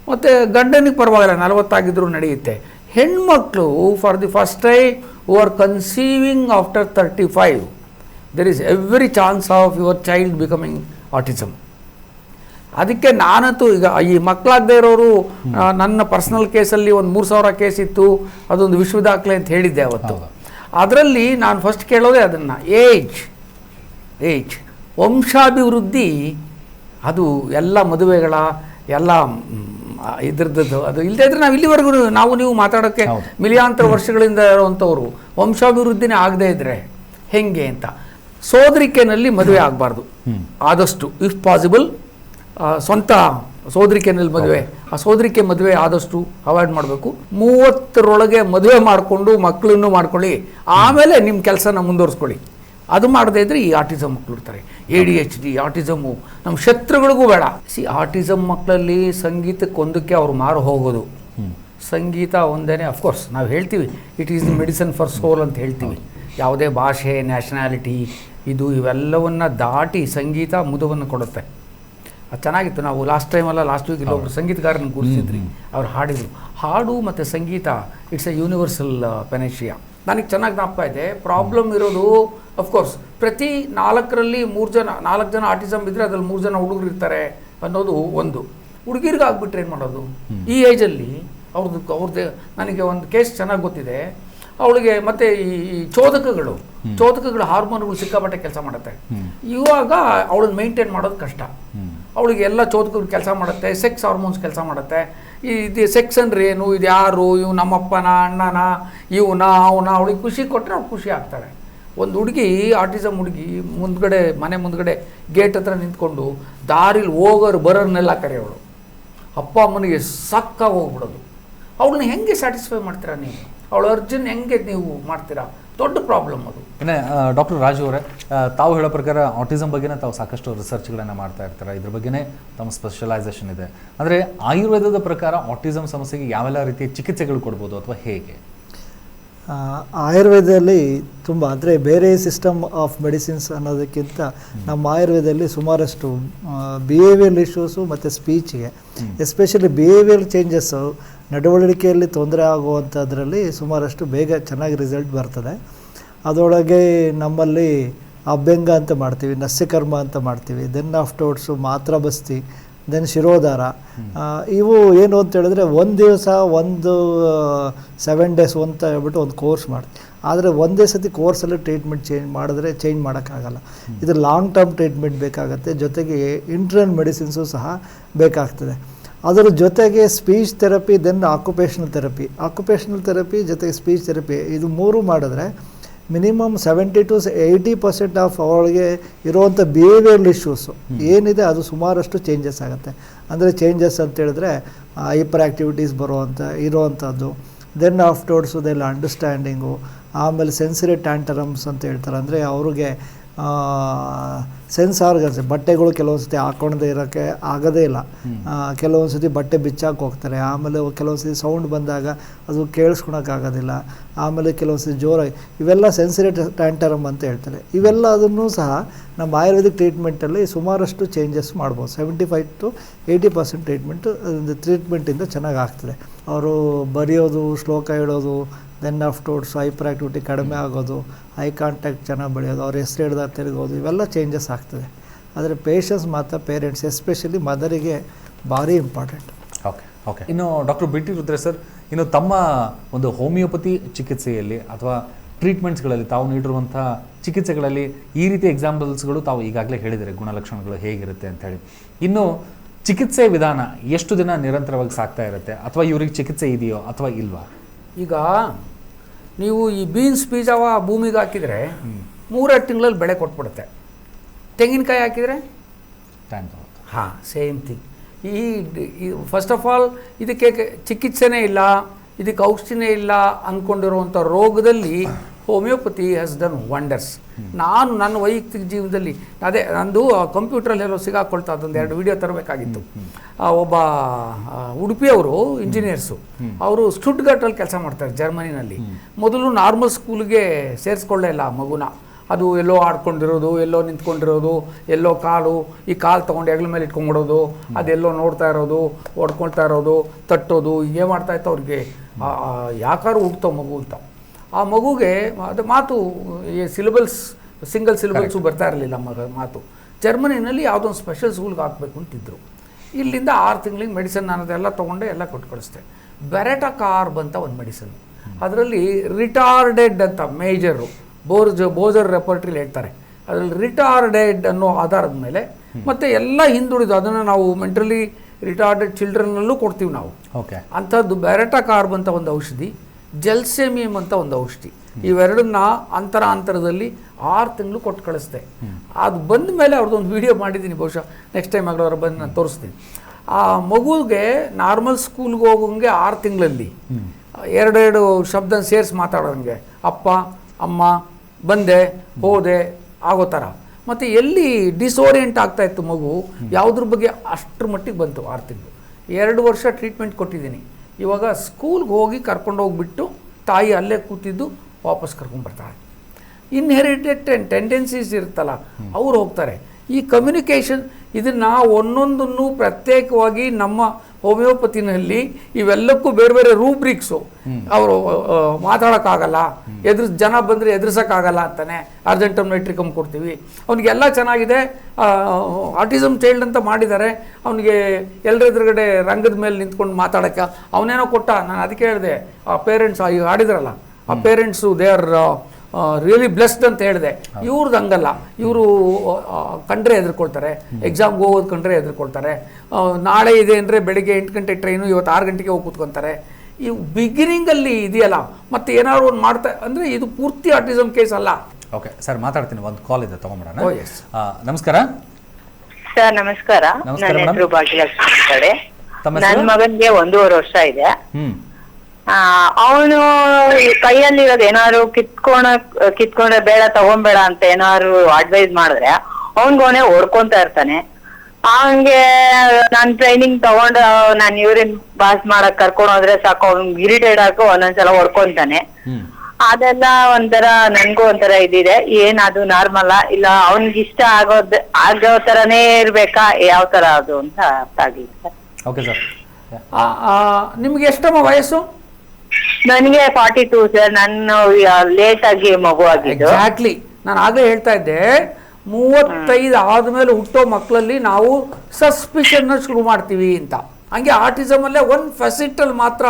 S3: ಮತ್ತು ಗಂಡನಿಗೆ ಪರವಾಗಿಲ್ಲ ನಲವತ್ತಾಗಿದ್ದರೂ ನಡೆಯುತ್ತೆ. ಹೆಣ್ಮಕ್ಳು for the first time who are conceiving after thirty five there is every chance of your child becoming autism ಅದಕ್ಕೆ ನಾನಂತೂ ಈಗ ಈ ಮಕ್ಕಳಾಗದೇ ಇರೋರು ನನ್ನ ಪರ್ಸ್ನಲ್ ಕೇಸಲ್ಲಿ ಒಂದು ಮೂರು ಸಾವಿರ ಕೇಸ್ ಇತ್ತು ಅದೊಂದು ವಿಶ್ವ ದಾಖಲೆ ಅಂತ ಹೇಳಿದ್ದೆ ಅವತ್ತು. ಅದರಲ್ಲಿ ನಾನು ಫಸ್ಟ್ ಕೇಳೋದೆ ಅದನ್ನು ಏಜ್ ಏಜ್ ವಂಶಾಭಿವೃದ್ಧಿ ಅದು ಎಲ್ಲ ಮದುವೆಗಳ ಎಲ್ಲ ಇದ್ರದ್ದು ಅದು ಇಲ್ಲದೇ ಇದ್ರೆ ನಾವು ಇಲ್ಲಿವರೆಗೂ ನಾವು ನೀವು ಮಾತಾಡೋಕ್ಕೆ. ಮಿಲಿಯಾಂತರ ವರ್ಷಗಳಿಂದ ಇರುವಂಥವ್ರು ವಂಶಾಭಿವೃದ್ಧಿನೇ ಆಗದೇ ಇದ್ರೆ ಹೆಂಗೆ ಅಂತ. ಸೋದರಿಕೆನಲ್ಲಿ ಮದುವೆ ಆಗಬಾರ್ದು. ಆದಷ್ಟು ಇಫ್ ಪಾಸಿಬಲ್ ಸ್ವಂತ ಸೋದರಿಕೆನಲ್ಲಿ ಮದುವೆ. ಆ ಸೋದರಿಕೆ ಮದುವೆ ಆದಷ್ಟು ಅವಾಯ್ಡ್ ಮಾಡಬೇಕು. ಮೂವತ್ತರೊಳಗೆ ಮದುವೆ ಮಾಡಿಕೊಂಡು ಮಕ್ಕಳನ್ನು ಮಾಡ್ಕೊಳ್ಳಿ. ಆಮೇಲೆ ನಿಮ್ಮ ಕೆಲಸನ ಮುಂದುವರಿಸ್ಕೊಳ್ಳಿ. ಅದು ಮಾಡದೇ ಇದ್ರೆ ಈ ಆಟಿಸಮ್ ಮಕ್ಕಳು ಇರ್ತಾರೆ A D H D autism ನಮ್ಮ ಶತ್ರುಗಳಿಗೂ ಬೇಡ. ಸಿ ಆಟಿಸಮ್ ಮಕ್ಕಳಲ್ಲಿ ಸಂಗೀತಕ್ಕೆ ಒಂದಕ್ಕೆ ಅವ್ರು ಮಾರು ಹೋಗೋದು. ಸಂಗೀತ ಒಂದೇನೆ ಅಫ್ಕೋರ್ಸ್ ನಾವು ಹೇಳ್ತೀವಿ. It is the medicine for soul ಅಂತ ಹೇಳ್ತೀವಿ. ಯಾವುದೇ ಭಾಷೆ ನ್ಯಾಷನಾಲಿಟಿ ಇದು ಇವೆಲ್ಲವನ್ನು ದಾಟಿ ಸಂಗೀತ ಮುದವನ್ನು ಕೊಡುತ್ತೆ. ಅದು ಚೆನ್ನಾಗಿತ್ತು. ನಾವು ಲಾಸ್ಟ್ ಟೈಮಲ್ಲ ಲಾಸ್ಟ್ ವೀಕ್ ಇಲ್ಲೊಬ್ರು ಸಂಗೀತಗಾರನ ಕೂರಿಸಿದ್ರಿ ಅವ್ರು ಹಾಡಿದರು. ಹಾಡು ಮತ್ತು ಸಂಗೀತ ಇಟ್ಸ್ ಎ ಯೂನಿವರ್ಸಲ್ ಪೆನೇಷಿಯಾ ನನಗೆ ಚೆನ್ನಾಗಿ ಜ್ಞಾಪಕ ಇದೆ. ಪ್ರಾಬ್ಲಮ್ ಇರೋದು ಅಫ್ಕೋರ್ಸ್ ಪ್ರತಿ ನಾಲ್ಕರಲ್ಲಿ ಮೂರು ಜನ ನಾಲ್ಕು ಜನ ಆಟಿಸಮ್ ಇದ್ದರೆ ಅದ್ರಲ್ಲಿ ಮೂರು ಜನ ಹುಡುಗರು ಇರ್ತಾರೆ ಅನ್ನೋದು ಒಂದು. ಹುಡುಗಿರ್ಗೆ ಆಗ್ಬಿಟ್ರೆ ಏನು ಮಾಡೋದು? ಈ ಏಜಲ್ಲಿ ಅವ್ರದ್ದು ಅವ್ರದ್ದು ನನಗೆ ಒಂದು ಕೇಸ್ ಚೆನ್ನಾಗಿ ಗೊತ್ತಿದೆ. ಅವಳಿಗೆ ಮತ್ತೆ ಈ ಈ ಚೋದಕಗಳು ಚೋದಕಗಳು ಹಾರ್ಮೋನ್ಗಳು ಸಿಕ್ಕಾಪಟ್ಟೆ ಕೆಲಸ ಮಾಡುತ್ತೆ. ಇವಾಗ ಅವಳನ್ನ ಮೇಂಟೈನ್ ಮಾಡೋದು ಕಷ್ಟ. ಅವಳಿಗೆ ಎಲ್ಲ ಚೋದಕಗಳು ಕೆಲಸ ಮಾಡುತ್ತೆ ಸೆಕ್ಸ್ ಹಾರ್ಮೋನ್ಸ್ ಕೆಲಸ ಮಾಡುತ್ತೆ. ಈ ಇದು ಸೆಕ್ಸ್ ಅಂದ್ರೆ ಏನು? ಇದು ಯಾರು? ಇವು ನಮ್ಮಪ್ಪನ, ಅಣ್ಣನ? ಇವನ, ಅವನ? ಅವಳಿಗೆ ಖುಷಿ ಕೊಟ್ಟರೆ ಅವ್ಳು ಖುಷಿ ಆಗ್ತಾಳೆ ಒಂದು ಹುಡುಗಿ ಆರ್ಟಿಸಮ್ ಹುಡುಗಿ ಮುಂದ್ಗಡೆ, ಮನೆ ಮುಂದ್ಗಡೆ ಗೇಟ್ ಹತ್ರ ನಿಂತ್ಕೊಂಡು ದಾರಿಲಿ ಹೋಗೋರು ಬರೋರ್ನೆಲ್ಲ ಕರೆಯೋಳು ಅಪ್ಪ ಅಮ್ಮನಿಗೆ ಸಕ್ಕಾಗಿ ಹೋಗ್ಬಿಡೋದು. ಅವಳನ್ನ ಹೆಂಗೆ ಸ್ಯಾಟಿಸ್ಫೈ ಮಾಡ್ತೀರಾ ನೀವು? ಅವಳು ಅರ್ಜುನ್ ಹೆಂಗೆ ನೀವು ಮಾಡ್ತೀರಾ? ದೊಡ್ಡ ಪ್ರಾಬ್ಲಮ್ ಅದು.
S1: ಇನ್ನು ಡಾಕ್ಟರ್ ರಾಜು ಅವರೇ ತಾವು ಹೇಳೋ ಪ್ರಕಾರ ಆಟಿಸಮ್ ಬಗ್ಗೆನೇ ತಾವು ಸಾಕಷ್ಟು ರಿಸರ್ಚ್ಗಳನ್ನು ಮಾಡ್ತಾ ಇರ್ತಾರೆ. ಇದ್ರ ಬಗ್ಗೆನೇ ತಮ್ಮ ಸ್ಪೆಷಲೈಸೇಷನ್ ಇದೆ. ಅಂದರೆ ಆಯುರ್ವೇದದ ಪ್ರಕಾರ ಆಟಿಸಮ್ ಸಮಸ್ಯೆಗೆ ಯಾವೆಲ್ಲ ರೀತಿಯ ಚಿಕಿತ್ಸೆಗಳು ಕೊಡ್ಬೋದು ಅಥವಾ ಹೇಗೆ?
S2: ಆಯುರ್ವೇದದಲ್ಲಿ ತುಂಬ ಅಂದರೆ ಬೇರೆ ಸಿಸ್ಟಮ್ ಆಫ್ ಮೆಡಿಸಿನ್ಸ್ ಅನ್ನೋದಕ್ಕಿಂತ ನಮ್ಮ ಆಯುರ್ವೇದದಲ್ಲಿ ಸುಮಾರಷ್ಟು ಬಿಹೇವಿಯರ್ ಇಶ್ಯೂಸು ಮತ್ತು ಸ್ಪೀಚ್ಗೆ ಎಸ್ಪೆಷಲಿ ಬಿಹೇವಿಯರ್ ಚೇಂಜಸ್ಸು ನಡವಳಿಕೆಯಲ್ಲಿ ತೊಂದರೆ ಆಗುವಂಥದ್ರಲ್ಲಿ ಸುಮಾರಷ್ಟು ಬೇಗ ಚೆನ್ನಾಗಿ ರಿಸಲ್ಟ್ ಬರ್ತದೆ. ಅದರೊಳಗೆ ನಮ್ಮಲ್ಲಿ ಅಭ್ಯಂಗ ಅಂತ ಮಾಡ್ತೀವಿ ನಸ್ಯಕರ್ಮ ಅಂತ ಮಾಡ್ತೀವಿ ದೆನ್ ಆಫ್ಟರ್ವರ್ಡ್ಸು ಮಾತ್ರ ಬಸ್ತಿ ದೆನ್ ಶಿರೋಧಾರ. ಆ, ಇವು ಏನು ಅಂತ ಹೇಳಿದ್ರೆ ಒಂದು ದಿವಸ ಒಂದು ಸೆವೆನ್ ಡೇಸ್ ಅಂತ ಹೇಳ್ಬಿಟ್ಟು ಒಂದು ಕೋರ್ಸ್ ಮಾಡ್ತೀವಿ. ಆದರೆ ಒಂದೇ ಸತಿ ಕೋರ್ಸಲ್ಲಿ ಟ್ರೀಟ್ಮೆಂಟ್ ಚೇಂಜ್ ಮಾಡಿದ್ರೆ ಚೇಂಜ್ ಮಾಡೋಕ್ಕಾಗಲ್ಲ. ಇದು ಲಾಂಗ್ ಟರ್ಮ್ ಟ್ರೀಟ್ಮೆಂಟ್ ಬೇಕಾಗುತ್ತೆ ಜೊತೆಗೆ ಇಂಟ್ರನ್ ಮೆಡಿಸಿನ್ಸು ಸಹ ಬೇಕಾಗ್ತದೆ. ಅದರ ಜೊತೆಗೆ speech therapy then occupational therapy occupational therapy ಜೊತೆಗೆ ಸ್ಪೀಚ್ ಥೆರಪಿ ಇದು ಮೂರು ಮಾಡಿದ್ರೆ minimum seventy to eighty percent of ಅವಳಿಗೆ ಇರುವಂಥ ಬಿಹೇವಿಯರ್ಲ್ ಇಶ್ಯೂಸು ಏನಿದೆ ಅದು ಸುಮಾರಷ್ಟು ಚೇಂಜಸ್ ಆಗುತ್ತೆ. ಅಂದರೆ ಚೇಂಜಸ್ ಅಂತ ಹೇಳಿದ್ರೆ ಹೈಪರ್ ಆ್ಯಕ್ಟಿವಿಟೀಸ್ ಬರುವಂಥ ಇರುವಂಥದ್ದು. ದೆನ್ ಆಫ್ಟರ್ಡ್ಸು ದೆಲ್ಲ ಅಂಡರ್ಸ್ಟ್ಯಾಂಡಿಂಗು ಆಮೇಲೆ ಸೆನ್ಸರಿ ಟ್ಯಾಂಟರಮ್ಸ್ ಅಂತ ಹೇಳ್ತಾರೆ. ಅಂದರೆ ಅವ್ರಿಗೆ ಸೆನ್ಸ್ ಆರ್ಗನ್ಸ್ ಬಟ್ಟೆಗಳು ಕೆಲವೊಂದು ಸತಿ ಹಾಕ್ಕೊಂಡೇ ಇರೋಕ್ಕೆ ಆಗೋದೇ ಇಲ್ಲ. ಕೆಲವೊಂದ್ಸತಿ ಕೆಲವೊಂದು ಸತಿ ಬಟ್ಟೆ ಬಿಚ್ಚಾಕ್ ಹೋಗ್ತಾರೆ. ಆಮೇಲೆ ಕೆಲವೊಂದು ಸತಿ ಸೌಂಡ್ ಬಂದಾಗ ಅದು ಕೇಳಿಸ್ಕೊಳಕ್ಕಾಗೋದಿಲ್ಲ ಆಮೇಲೆ ಕೆಲವೊಂದು ಸತಿ ಜೋರಾಗಿ ಇವೆಲ್ಲ ಸೆನ್ಸರಿ ಟ್ಯಾಂಟರಮ್ ಅಂತ ಹೇಳ್ತಾರೆ. ಇವೆಲ್ಲ ಅದನ್ನು ಸಹ ನಮ್ಮ ಆಯುರ್ವೇದಿಕ್ ಟ್ರೀಟ್ಮೆಂಟಲ್ಲಿ ಸುಮಾರಷ್ಟು ಚೇಂಜಸ್ ಮಾಡ್ಬೋದು. Seventy five to eighty percent treatment ಟ್ರೀಟ್ಮೆಂಟಿಂದ ಚೆನ್ನಾಗಿ ಆಗ್ತದೆ. ಅವರು ಬರೆಯೋದು ಶ್ಲೋಕ ಹೇಳೋದು ದೆನ್ ಆಫ್ಟರ್ಸ್ ಹೈಪರ್ ಆಕ್ಟಿವಿಟಿ ಕಡಿಮೆ ಆಗೋದು ಐ ಕಾಂಟ್ಯಾಕ್ಟ್ ಚೆನ್ನಾಗಿ ಬೆಳೆಯೋದು ಅವ್ರ ಹೆಸರು ಹಿಡ್ದಾಗ ತಿರುಗೋದು ಇವೆಲ್ಲ ಚೇಂಜಸ್ ಆಗ್ತದೆ. ಆದರೆ ಪೇಷನ್ಸ್ ಮಾತ್ರ ಪೇರೆಂಟ್ಸ್ ಎಸ್ಪೆಷಲಿ ಮದರಿಗೆ ಭಾರಿ ಇಂಪಾರ್ಟೆಂಟ್
S1: ಓಕೆ ಓಕೆ ಇನ್ನು doctor B T Rudre sir ಇನ್ನು ತಮ್ಮ ಒಂದು ಹೋಮಿಯೋಪತಿ ಚಿಕಿತ್ಸೆಯಲ್ಲಿ ಅಥವಾ ಟ್ರೀಟ್ಮೆಂಟ್ಸ್ಗಳಲ್ಲಿ ತಾವು ನೀಡಿರುವಂಥ ಚಿಕಿತ್ಸೆಗಳಲ್ಲಿ ಈ ರೀತಿ ಎಕ್ಸಾಂಪಲ್ಸ್ಗಳು ತಾವು ಈಗಾಗಲೇ ಹೇಳಿದರೆ ಗುಣಲಕ್ಷಣಗಳು ಹೇಗಿರುತ್ತೆ ಅಂತ ಹೇಳಿ. ಇನ್ನು ಚಿಕಿತ್ಸೆ ವಿಧಾನ ಎಷ್ಟು ದಿನ ನಿರಂತರವಾಗಿ ಸಾಕ್ತಾ ಇರುತ್ತೆ? ಅಥವಾ ಇವರಿಗೆ ಚಿಕಿತ್ಸೆ ಇದೆಯೋ ಅಥವಾ ಇಲ್ವಾ?
S3: ಈಗ ನೀವು ಈ ಬೀನ್ಸ್ ಬೀಜವ ಭೂಮಿಗೆ ಹಾಕಿದರೆ ಮೂರೆರಡು ತಿಂಗಳಲ್ಲಿ ಬೆಳೆ ಕೊಟ್ಬಿಡುತ್ತೆ. ತೆಂಗಿನಕಾಯಿ ಹಾಕಿದರೆ? ಹಾಂ ಸೇಮ್ ಥಿಂಗ್ ಈ ಫಸ್ಟ್ ಆಫ್ ಆಲ್ ಇದಕ್ಕೆ ಚಿಕಿತ್ಸೆನೇ ಇಲ್ಲ ಇದಕ್ಕೆ ಔಷಧಿನೇ ಇಲ್ಲ ಅಂದ್ಕೊಂಡಿರುವಂಥ ರೋಗದಲ್ಲಿ ಹೋಮಿಯೋಪತಿ ಹ್ಯಾಸ್ ಡನ್ ವಂಡರ್ಸ್ ನಾನು ನನ್ನ ವೈಯಕ್ತಿಕ ಜೀವನದಲ್ಲಿ ಅದೇ ನಂದು ಕಂಪ್ಯೂಟ್ರಲ್ಲಿ ಎಲ್ಲೋ ಸಿಗಾಕೊಳ್ತಾ ಅದೊಂದು ಎರಡು ವಿಡಿಯೋ ತರಬೇಕಾಗಿತ್ತು. ಒಬ್ಬ ಉಡುಪಿಯವರು ಇಂಜಿನಿಯರ್ಸು ಅವರು ಸ್ಟುಟ್ಗಟ್ಟಲ್ಲಿ ಕೆಲಸ ಮಾಡ್ತಾರೆ ಜರ್ಮನಿನಲ್ಲಿ. ಮೊದಲು ನಾರ್ಮಲ್ ಸ್ಕೂಲ್ಗೆ ಸೇರಿಸ್ಕೊಳ್ಳೇ ಇಲ್ಲ ಆ ಮಗುನ. ಅದು ಎಲ್ಲೋ ಆಡ್ಕೊಂಡಿರೋದು ಎಲ್ಲೋ ನಿಂತ್ಕೊಂಡಿರೋದು ಎಲ್ಲೋ ಕಾಲು ಈ ಕಾಲು ತೊಗೊಂಡು ಹೆಗ್ಲ ಮೇಲೆ ಇಟ್ಕೊಂಡ್ಬಿಡೋದು ಅದೆಲ್ಲೋ ನೋಡ್ತಾ ಇರೋದು ಹೊಡ್ಕೊಳ್ತಾ ಇರೋದು ತಟ್ಟೋದು ಹೀಗೆ ಮಾಡ್ತಾ ಇತ್ತು ಅವ್ರಿಗೆ. ಯಾಕಾರು ಹುಡ್ತಾವ ಮಗು ಅಂತ. ಆ ಮಗುಗೆ ಅದು ಮಾತು ಈ ಸಿಲೆಬಲ್ಸ್ ಸಿಂಗಲ್ ಸಿಲೆಬಲ್ಸು ಬರ್ತಾ ಇರಲಿಲ್ಲ ಮಗ ಮಾತು. ಜರ್ಮನಿನಲ್ಲಿ ಯಾವುದೋ ಒಂದು ಸ್ಪೆಷಲ್ ಸ್ಕೂಲ್ಗೆ ಹಾಕಬೇಕು ಅಂತಿದ್ರು. ಇಲ್ಲಿಂದ ಆರು ತಿಂಗಳಿಗೆ ಮೆಡಿಸನ್ ಅನ್ನೋದೆಲ್ಲ ತೊಗೊಂಡೆ ಎಲ್ಲ ಕೊಟ್ಟು ಕಳಿಸ್ದೆ ಬೆರೆಟಾ ಕಾರ್ಬ್ ಅಂತ ಒಂದು ಮೆಡಿಸನ್ ಅದರಲ್ಲಿ ರಿಟಾರ್ಡೆಡ್ ಅಂತ ಮೇಜರು ಬೋರ್ಜ್ ಬೋಜರ್ ರೆಪರ್ಟ್ರಿಲಿ ಹೇಳ್ತಾರೆ. ಅದರಲ್ಲಿ ರಿಟಾರ್ಡೆಡ್ ಅನ್ನೋ ಆಧಾರದ ಮೇಲೆ ಮತ್ತು ಎಲ್ಲ ಹಿಂದುಳಿದು ಅದನ್ನು ನಾವು ಮೆಂಟಲಿ ರಿಟಾರ್ಡೆಡ್ ಚಿಲ್ಡ್ರನ್ನಲ್ಲೂ ಕೊಡ್ತೀವಿ ನಾವು.
S1: ಓಕೆ
S3: ಅಂಥದ್ದು ಬೆರೆಟಾ ಕಾರ್ಬ್ ಅಂತ ಒಂದು ಔಷಧಿ. ಜೆಲ್ಸೆಮಿಯಮ್ ಅಂತ ಒಂದು ಔಷಧಿ. ಇವೆರಡನ್ನ ಅಂತರ ಅಂತರದಲ್ಲಿ ಆರು ತಿಂಗಳು ಕೊಟ್ಟು ಕಳಿಸ್ದೆ. ಅದು ಬಂದ ಮೇಲೆ ಅವ್ರದ್ದೊಂದು ವಿಡಿಯೋ ಮಾಡಿದ್ದೀನಿ ಬಹುಶಃ. ನೆಕ್ಸ್ಟ್ ಟೈಮ್ ಆಗಲವ್ರ ಬಂದು ನಾನು ತೋರಿಸ್ತೀನಿ. ಆ ಮಗುಗೆ ನಾರ್ಮಲ್ ಸ್ಕೂಲ್ಗೆ ಹೋಗೋಂಗೆ ಆರು ತಿಂಗಳಲ್ಲಿ ಎರಡೆರಡು ಶಬ್ದ ಸೇರಿಸಿ ಮಾತಾಡೋಂಗೆ. ಅಪ್ಪ, ಅಮ್ಮ, ಬಂದೆ, ಹೋದೆ, ಆಗೋ ಥರ. ಮತ್ತು ಎಲ್ಲಿ ಡಿಸೋರಿಯೆಂಟ್ ಆಗ್ತಾಯಿತ್ತು ಮಗು, ಯಾವುದ್ರ ಬಗ್ಗೆ ಅಷ್ಟರ ಮಟ್ಟಿಗೆ ಬಂತು ಆರು ತಿಂಗಳು. ಎರಡು ವರ್ಷ ಟ್ರೀಟ್ಮೆಂಟ್ ಕೊಟ್ಟಿದ್ದೀನಿ. ಇವಾಗ ಸ್ಕೂಲ್ಗೆ ಹೋಗಿ ಕರ್ಕೊಂಡು ಹೋಗ್ಬಿಟ್ಟು ತಾಯಿ ಅಲ್ಲೇ ಕೂತಿದ್ದು ವಾಪಸ್ ಕರ್ಕೊಂಡ್ಬರ್ತಾಳೆ ಇನ್ಹೆರಿಟೆಡ್ ಟೆನ್ ಟೆಂಡೆನ್ಸೀಸ್ ಇರುತ್ತಲ್ಲ ಅವ್ರು ಹೋಗ್ತಾರೆ. ಈ ಕಮ್ಯುನಿಕೇಷನ್ ಇದನ್ನು ಒಂದೊಂದನ್ನು ಪ್ರತ್ಯೇಕವಾಗಿ ನಮ್ಮ ಹೋಮಿಯೋಪತಿನಲ್ಲಿ ಇವೆಲ್ಲಕ್ಕೂ ಬೇರೆ ಬೇರೆ ರೂಬ್ರಿಕ್ಸು. ಅವರು ಮಾತಾಡೋಕ್ಕಾಗಲ್ಲ. ಎದುರು ಜನ ಬಂದರೆ ಎದುರಿಸೋಕ್ಕಾಗಲ್ಲ ಅಂತಾನೆ. ಅರ್ಜೆಂಟಮ್ ಮೆಟ್ರಿಕಮ್ ಕೊಡ್ತೀವಿ. ಅವನಿಗೆಲ್ಲ ಚೆನ್ನಾಗಿದೆ. ಆರ್ಟಿಸಮ್ ಚೈಲ್ಡ್ ಅಂತ ಮಾಡಿದ್ದಾರೆ. ಅವನಿಗೆ ಎಲ್ಲರ ಎದುರುಗಡೆ ರಂಗದ ಮೇಲೆ ನಿಂತ್ಕೊಂಡು ಮಾತಾಡೋಕ್ಕೆ ಅವನೇನೋ ಕೊಟ್ಟ. ನಾನು ಅದಕ್ಕೆ ಹೇಳಿದೆ ಆ ಪೇರೆಂಟ್ಸ್ ಈಗ ಆಡಿದ್ರಲ್ಲ ಆ parents they are really blessed ಅಂತ ಹೇಳಿದೆ. ಇವ್ರದ್ದು ಹಂಗಲ್ಲ. ಇವರು ಕಂಡ್ರೆ ಹೆದರ್ಕೊಳ್ತಾರೆ. ಎಕ್ಸಾಮ್ಗೆ ಹೋಗೋದು ಕಂಡ್ರೆ ಹೆದರ್ಕೊಳ್ತಾರೆ. ಆ, ನಾಳೆ ಇದೆ ಅಂದರೆ ಬೆಳಿಗ್ಗೆ ಎಂಟು ಗಂಟೆ ಟ್ರೈನು ಇವತ್ತು ಆರು ಗಂಟೆಗೆ ಹೋಗಿ ಕೂತ್ಕೊತಾರೆ. ಈ ಬಿಗಿನಿಂಗಲ್ಲಿ ಇದೆಯಲ್ಲ ಮತ್ತೆ ಏನಾದ್ರು ಒಂದು ಮಾಡ್ತಾ ಅಂದರೆ ಇದು ಪೂರ್ತಿ ಆಟಿಸಮ್ ಕೇಸ್ ಅಲ್ಲ.
S1: ಓಕೆ ಸರ್ ಮಾತಾಡ್ತೀನಿ ಒಂದು ಕಾಲ್ ಇದೆ ತಗೊಂಬಿಡೋಣ
S3: Oh,
S1: ನಮಸ್ಕಾರ.
S4: ಸರ್ ನಮಸ್ಕಾರ. ನನ್ನ. ಹೆಸರು ಭಾಗ್ಯಲಕ್ಷ್ಮಿ ನನ್ನ? ಮಗನ್ಗೆ ಒಂದೂವರೆ ವರ್ಷ ಇದೆ.
S1: ಹ್ಮ್.
S4: ಅವನು ಕೈಯಲ್ಲಿರೋದು ಏನಾದ್ರು ಕಿತ್ಕೊಣ ಕಿತ್ಕೊಂಡ್ರೆ ಬೇಡ ತಗೊಂಬೇಡ ಅಂತ ಏನಾದ್ರು ಅಡ್ವೈಸ್ ಮಾಡಿದ್ರೆ ಅವನ್ಗೋನೆ ಹೊಡ್ಕೊಂತ ಇರ್ತಾನೆ. ಅವನ್ಗೆ ನಾನ್ ಟ್ರೈನಿಂಗ್ ತಗೊಂಡು ನಾನು ಇವ್ರಿನ್ ಪಾಸ್ ಮಾಡಕ್ ಕರ್ಕೊಂಡು ಹೋದ್ರೆ ಸಾಕು ಅವ್ನ್ ಇರಿಟೇಟ್ ಹಾಕೋ ಒಂದೊಂದ್ಸಲ ಹೊಡ್ಕೊಂತಾನೆ. ಅದೆಲ್ಲ ಒಂಥರ ನನ್ಗೂ ಒಂಥರ ಇದಿದೆ. ಏನ್ ಅದು ನಾರ್ಮಲ್ ಇಲ್ಲ ಅವನ್ಗೆ ಇಷ್ಟ ಆಗೋದ್ ಆಗೋ ತರನೇ ಇರ್ಬೇಕಾ? ಯಾವ ತರ ಅದು ಅಂತ ಅರ್ಥ
S1: ಆಗ್ಲಿಲ್ಲ.
S3: ನಿಮ್ಗೆ ಎಷ್ಟಮ್ಮ ವಯಸ್ಸು?
S4: ನನಗೆ ಫಾರ್ಟಿ ಟೂ ಸರ್ ನಾನು ಲೇಟ್ ಆಗಿ ಮಗು ಆಗಿದ್ದು.
S3: ಎಕ್ಸಾಕ್ಟ್ಲಿ ನಾನು ಆಗಲೇ ಹೇಳ್ತಾ ಇದ್ದೆ ಮೂವತ್ತೈದು ಆದ್ಮೇಲೆ ಹುಟ್ಟೋ ಮಕ್ಕಳಲ್ಲಿ ನಾವು ಸಸ್ಪಿಷನ್ನ ಶುರು ಮಾಡ್ತೀವಿ ಅಂತ. ಹಂಗೆ ಆಟಿಸಮಲ್ಲೇ ಒಂದು ಫೆಸಿಟಲ್ ಮಾತ್ರ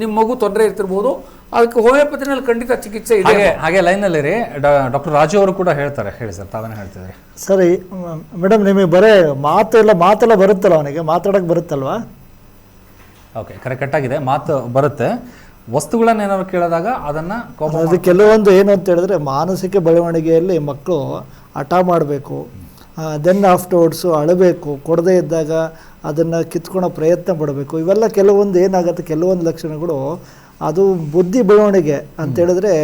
S3: ನಿಮ್ಮ ಮಗು ತೊಂದರೆ ಇರ್ತಿರ್ಬೋದು. ಅದಕ್ಕೆ ಹೋಮಿಯೋಪತಿನಲ್ಲಿ ಖಂಡಿತ ಚಿಕಿತ್ಸೆ ಇದೆ.
S1: ಹಾಗೆ ಹಾಗೆ ಲೈನಲ್ಲಿ ರೀ ಡಾಕ್ಟರ್ ರಾಜು ಅವರು ಕೂಡ ಹೇಳ್ತಾರೆ. ಹೇಳಿ ಸರ್ ತಾವೇನೇ ಹೇಳ್ತಿದ್ರಿ
S2: ಸರಿ ಮೇಡಮ್ ನಿಮಗೆ ಬರೇ ಮಾತು ಎಲ್ಲ ಮಾತೆಲ್ಲ ಬರುತ್ತಲ್ಲ ಅವನಿಗೆ? ಮಾತಾಡಕ್ಕೆ ಬರುತ್ತಲ್ವಾ?
S1: ಓಕೆ ಕರೆಕ್ಟ್ ಕರೆಕ್ಟಾಗಿದೆ ಮಾತು ಬರುತ್ತೆ. ವಸ್ತುಗಳನ್ನ ಏನಾದ್ರು ಕೇಳಿದಾಗ ಅದನ್ನ
S2: ಅದು ಕೆಲವೊಂದು ಏನು ಅಂತ ಹೇಳಿದ್ರೆ ಮಾನಸಿಕ ಬೆಳವಣಿಗೆಯಲ್ಲಿ ಮಕ್ಕಳು ಹಠ ಮಾಡಬೇಕು ದೆನ್ ಆಫ್ಟರ್ವರ್ಡ್ಸು ಅಳಬೇಕು ಕೊಡದೇ ಇದ್ದಾಗ ಅದನ್ನು ಕಿತ್ಕೊಳ್ಳೋ ಪ್ರಯತ್ನ ಪಡಬೇಕು. ಇವೆಲ್ಲ ಕೆಲವೊಂದು ಏನಾಗುತ್ತೆ ಕೆಲವೊಂದು ಲಕ್ಷಣಗಳು ಅದು ಬುದ್ಧಿ ಬೆಳವಣಿಗೆ ಅಂತೇಳಿದ್ರೆ